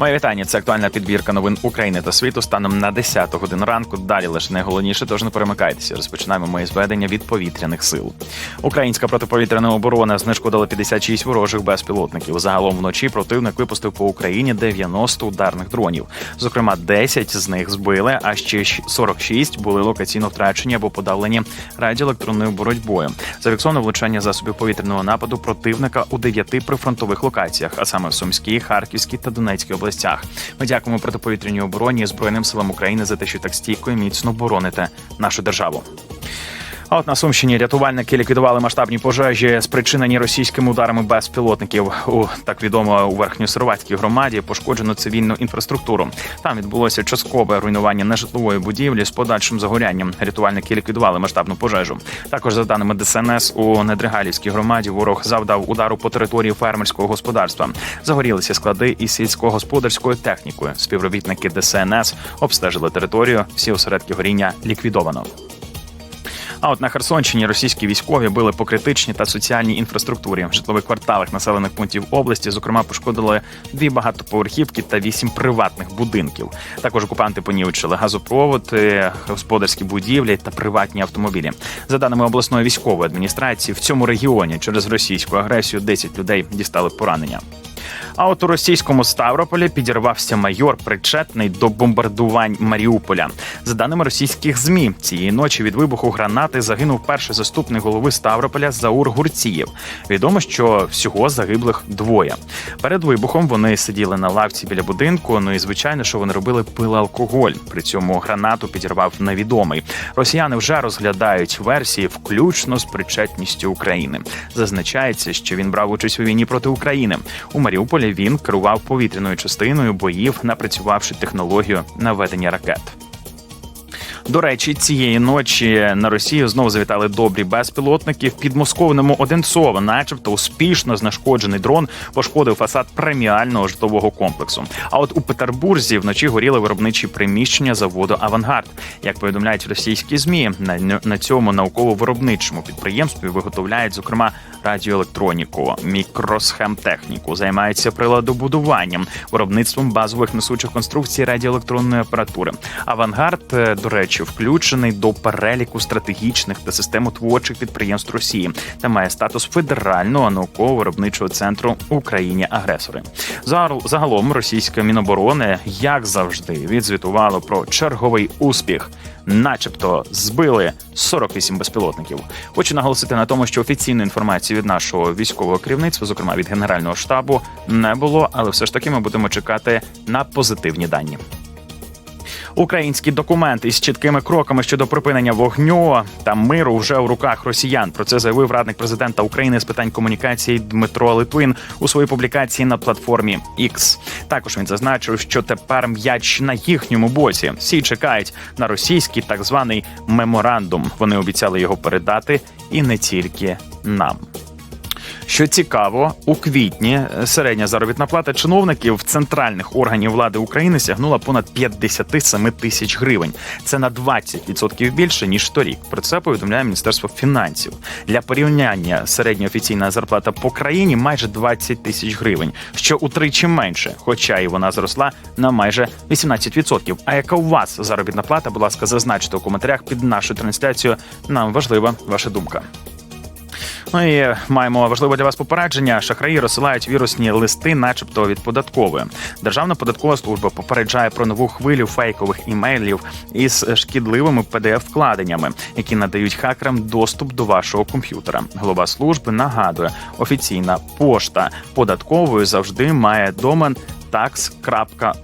Моє вітання. Це актуальна підбірка новин України та світу станом на 10 годину ранку. Далі лише найголовніше, тож не перемикайтеся. Розпочинаємо моє зведення від повітряних сил. Українська протиповітряна оборона знешкодила 56 ворожих безпілотників. Загалом вночі противник випустив по Україні 90 ударних дронів. Зокрема, 10 з них збили, а ще 46 були локаційно втрачені або подавлені радіоелектронною боротьбою. Зафіксовано влучання засобів повітряного нападу противника у дев'яти прифронтових локаціях, а саме в Сумській, Харківській та Донецькій областях. Ми дякуємо протиповітряній обороні і збройним силам України за те, що так стійко і міцно бороните нашу державу. А от на Сумщині рятувальники ліквідували масштабні пожежі, спричинені російськими ударами безпілотників. У так відомо у верхньосировацькій громаді пошкоджено цивільну інфраструктуру. Там відбулося часткове руйнування нежитлової будівлі з подальшим загорянням. Рятувальники ліквідували масштабну пожежу. Також за даними ДСНС у Недригалівській громаді ворог завдав удару по території фермерського господарства. Загорілися склади із сільськогосподарською технікою. Співробітники ДСНС обстежили територію. Всі осередки горіння ліквідовано. А от на Херсонщині російські військові били по критичній та соціальній інфраструктурі в житлових кварталах населених пунктів області. Зокрема, пошкодили дві багатоповерхівки та вісім приватних будинків. Також окупанти понівечили газопровод, е, господарські будівлі та приватні автомобілі. За даними обласної військової адміністрації, в цьому регіоні через російську агресію 10 людей дістали поранення. А от у російському Ставрополі підірвався майор, причетний до бомбардувань Маріуполя. За даними російських змі, цієї ночі від вибуху гранати загинув перший заступник голови Ставрополя Заур Гурцієв. Відомо, що всього загиблих двоє. Перед вибухом вони сиділи на лавці біля будинку. Ну і звичайно, що вони робили пили алкоголь. При цьому гранату підірвав невідомий. Росіяни вже розглядають версії, включно з причетністю України. Зазначається, що він брав участь у війні проти України. У Маріуполі він керував повітряною частиною боїв, напрацювавши технологію наведення ракет. До речі, цієї ночі на Росію знову завітали добрі безпілотники. В підмосковному Одинцово, начебто, успішно знешкоджений дрон пошкодив фасад преміального житлового комплексу. А от у Петербурзі вночі горіли виробничі приміщення заводу Авангард. Як повідомляють російські змі, на цьому науково-виробничому підприємстві виготовляють зокрема радіоелектроніку, мікросхемтехніку, займаються приладобудуванням, виробництвом базових несучих конструкцій радіоелектронної апаратури. Авангард, е, до речі, включений до переліку стратегічних та системотворчих підприємств Росії та має статус федерального науково-виробничого центру Україні агресори. Загал- Загалом російське міноборони, як завжди, відзвітувало про черговий успіх. Начебто збили 48 безпілотників. Хочу наголосити на тому, що офіційної інформації від нашого військового керівництва, зокрема від генерального штабу, не було, але все ж таки ми будемо чекати на позитивні дані. Українські документи із чіткими кроками щодо припинення вогню та миру вже у руках росіян. Про це заявив радник президента України з питань комунікації Дмитро Литвин у своїй публікації на платформі X. Також він зазначив, що тепер м'яч на їхньому боці. Всі чекають на російський так званий меморандум. Вони обіцяли його передати, і не тільки нам. Що цікаво, у квітні середня заробітна плата чиновників центральних органів влади України сягнула понад 57 тисяч гривень. Це на 20% більше ніж торік. Про це повідомляє Міністерство фінансів. Для порівняння середня офіційна зарплата по країні майже 20 тисяч гривень, що утричі менше, хоча і вона зросла на майже 18%. А яка у вас заробітна плата? Будь ласка, зазначте у коментарях під нашу трансляцію. Нам важлива ваша думка. Ну і маємо важливе для вас попередження. Шахраї розсилають вірусні листи, начебто від податкової. Державна податкова служба попереджає про нову хвилю фейкових імейлів із шкідливими pdf вкладеннями, які надають хакерам доступ до вашого комп'ютера. Голова служби нагадує, офіційна пошта податкової завжди має домен tax.gov.ua.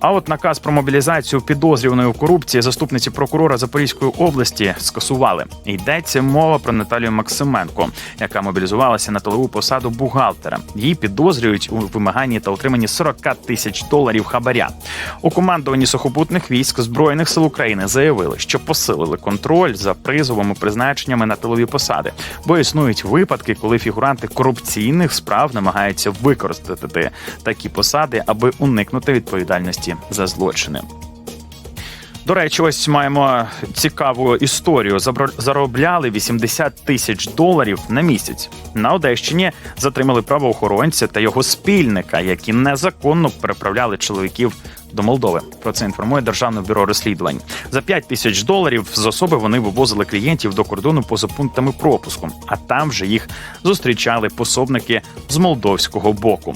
А от наказ про мобілізацію підозрюваної у корупції заступниці прокурора Запорізької області скасували. Йдеться мова про Наталію Максименко, яка мобілізувалася на тилову посаду бухгалтера. Її підозрюють у вимаганні та отриманні 40 тисяч доларів хабаря. У командуванні сухопутних військ збройних сил України заявили, що посилили контроль за призовими призначеннями на тилові посади, бо існують випадки, коли фігуранти корупційних справ намагаються використати такі посади, аби уникнути відповідальності за злочини. До речі, ось маємо цікаву історію. Заробляли 80 тисяч доларів на місяць. На Одещині затримали правоохоронця та його спільника, які незаконно переправляли чоловіків до Молдови. Про це інформує Державне бюро розслідувань. За 5 тисяч доларів з особи вони вивозили клієнтів до кордону поза пунктами пропуску, а там вже їх зустрічали пособники з молдовського боку.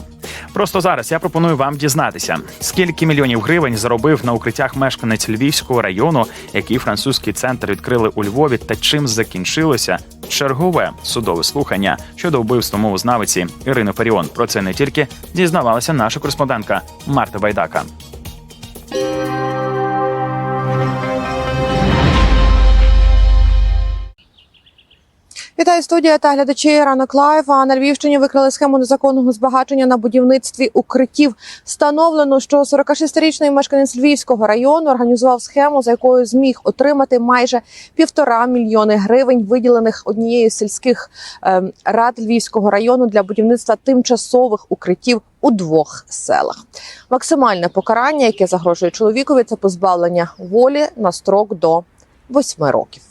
Просто зараз я пропоную вам дізнатися, скільки мільйонів гривень заробив на укриттях мешканець Львівського району, який французький центр відкрили у Львові, та чим закінчилося чергове судове слухання щодо вбивства мовознавиці Ірини Фаріон. Про це не тільки дізнавалася наша кореспондентка Марта Байдака. Вітаю студія та глядачі ранок лайв. А на Львівщині викрили схему незаконного збагачення на будівництві укриттів. Встановлено, що 46-річний мешканець Львівського району організував схему, за якою зміг отримати майже півтора мільйони гривень, виділених однією з сільських ем, рад Львівського району для будівництва тимчасових укриттів у двох селах. Максимальне покарання, яке загрожує чоловікові, це позбавлення волі на строк до восьми років.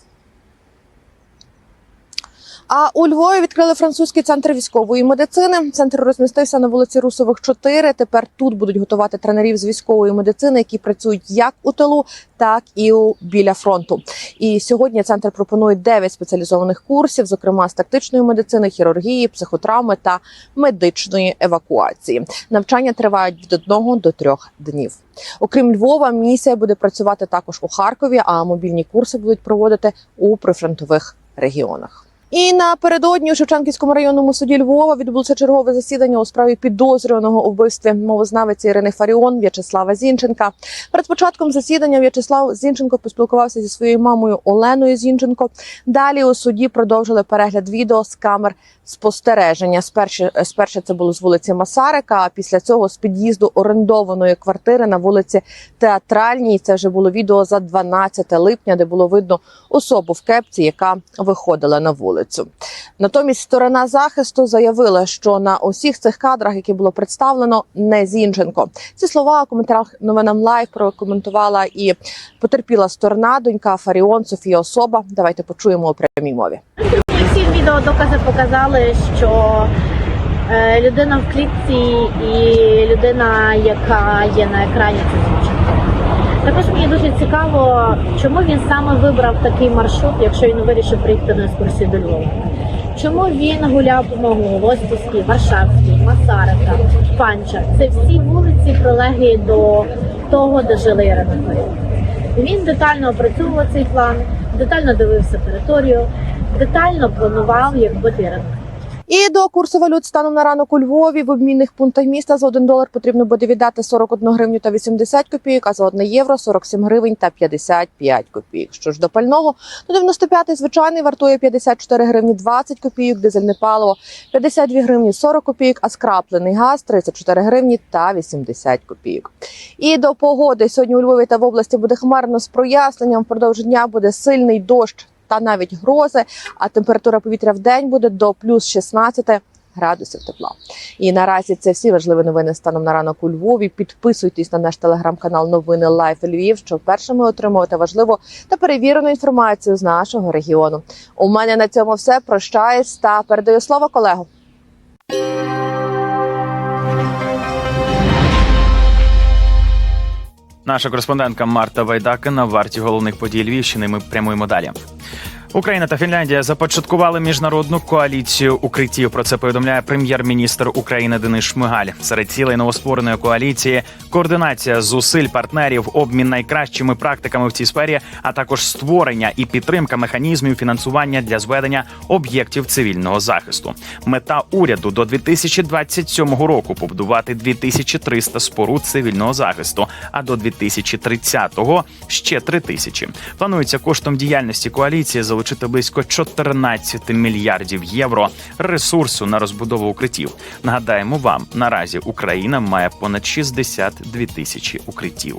А у Львові відкрили французький центр військової медицини. Центр розмістився на вулиці Русових 4. Тепер тут будуть готувати тренерів з військової медицини, які працюють як у тилу, так і у біля фронту. І сьогодні центр пропонує 9 спеціалізованих курсів, зокрема з тактичної медицини, хірургії, психотравми та медичної евакуації. Навчання тривають від одного до трьох днів. Окрім Львова, місія буде працювати також у Харкові, а мобільні курси будуть проводити у прифронтових регіонах. І напередодні у Шевченківському районному суді Львова відбулося чергове засідання у справі підозрюваного у вбивстві мовознавиці Ірини Фаріон В'ячеслава Зінченка. Перед початком засідання В'ячеслав Зінченко поспілкувався зі своєю мамою Оленою Зінченко. Далі у суді продовжили перегляд відео з камер спостереження. Спершу, спершу це було з вулиці Масарика, а після цього з під'їзду орендованої квартири на вулиці Театральній. Це вже було відео за 12 липня, де було видно особу в кепці, яка виходила на вулицю. Натомість сторона захисту заявила, що на усіх цих кадрах, які було представлено, не Зінченко. Ці слова у коментарях новинам лайв прокоментувала і потерпіла сторона, донька Фаріон Софія Особа. Давайте почуємо у прямій мові. Всі відеодокази показали, що е, людина в клітці і людина, яка є на екрані, це. Також мені дуже цікаво, чому він саме вибрав такий маршрут, якщо він вирішив приїхати на екскурсію до Львова. Чому він гуляв по Могилу, Лостівській, Варшавській, Масарика, Панча? Це всі вулиці прилеглі до того, де жили Ірина Він детально опрацьовував цей план, детально дивився територію, детально планував, як бути Ірина. І до курсу валют станом на ранок у Львові в обмінних пунктах міста за 1 долар потрібно буде віддати 41 гривню та 80 копійок, а за 1 євро 47 гривень та 55 копійок. Що ж до пального, то 95-й звичайний вартує 54 гривні 20 копійок, дизельне паливо 52 гривні 40 копійок, а скраплений газ 34 гривні та 80 копійок. І до погоди сьогодні у Львові та в області буде хмарно з проясненням. Впродовж дня буде сильний дощ та навіть грози, а температура повітря в день буде до плюс 16 градусів тепла. І наразі це всі важливі новини станом на ранок у Львові. Підписуйтесь на наш телеграм-канал Новини Лайф Львів, щоб першими отримувати важливу та перевірену інформацію з нашого регіону. У мене на цьому все. Прощаюсь та передаю слово колегу. Наша кореспондентка Марта Вайдакина. варті головних подій Львівщини. Ми прямуємо далі. Україна та Фінляндія започаткували міжнародну коаліцію укриттів. Про це повідомляє прем'єр-міністр України Денис Шмигаль. Серед цілей новоспореної коаліції координація зусиль партнерів, обмін найкращими практиками в цій сфері, а також створення і підтримка механізмів фінансування для зведення об'єктів цивільного захисту. Мета уряду до 2027 року побудувати 2300 споруд цивільного захисту, а до 2030-го ще 3000. Планується коштом діяльності коаліції залучити залучити близько 14 мільярдів євро ресурсу на розбудову укриттів. Нагадаємо вам, наразі Україна має понад 62 тисячі укриттів.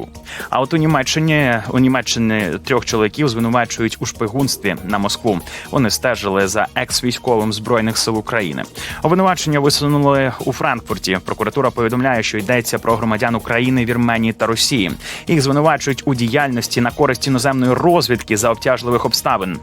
А от у Німеччині у Німеччині трьох чоловіків звинувачують у шпигунстві на Москву. Вони стежили за екс-військовим збройних сил України. Обвинувачення висунули у Франкфурті. Прокуратура повідомляє, що йдеться про громадян України, Вірменії та Росії. Їх звинувачують у діяльності на користь іноземної розвідки за обтяжливих обставин.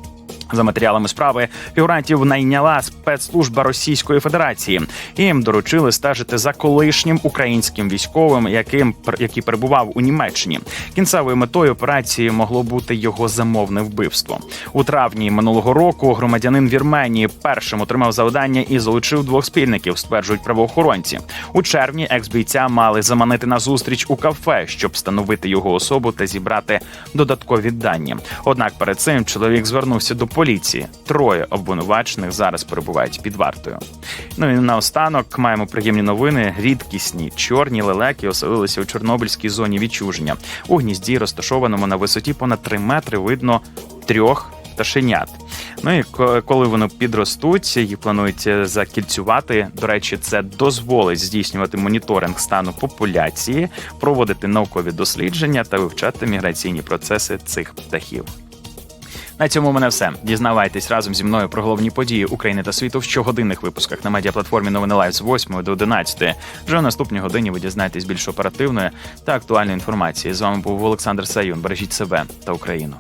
За матеріалами справи фігурантів найняла спецслужба Російської Федерації. Їм доручили стежити за колишнім українським військовим, яким який перебував у Німеччині. Кінцевою метою операції могло бути його замовне вбивство. У травні минулого року громадянин Вірменії першим отримав завдання і залучив двох спільників, стверджують правоохоронці. У червні екс-бійця мали заманити на зустріч у кафе, щоб встановити його особу та зібрати додаткові дані. Однак перед цим чоловік звернувся до поліції. Троє обвинувачених зараз перебувають під вартою. Ну і наостанок маємо приємні новини. Рідкісні чорні лелеки оселилися у Чорнобильській зоні відчуження. У гнізді, розташованому на висоті понад 3 метри, видно трьох пташенят. Ну і коли вони підростуть, їх планують е, закільцювати. До речі, це дозволить здійснювати моніторинг стану популяції, проводити наукові дослідження та вивчати міграційні процеси цих птахів. На цьому мене все. Дізнавайтесь разом зі мною про головні події України та світу в щогодинних випусках на медіаплатформі Новини Лайв з 8 до 11. Вже в наступній годині ви дізнаєтесь більш оперативної та актуальної інформації. З вами був Олександр Саюн. Бережіть себе та Україну.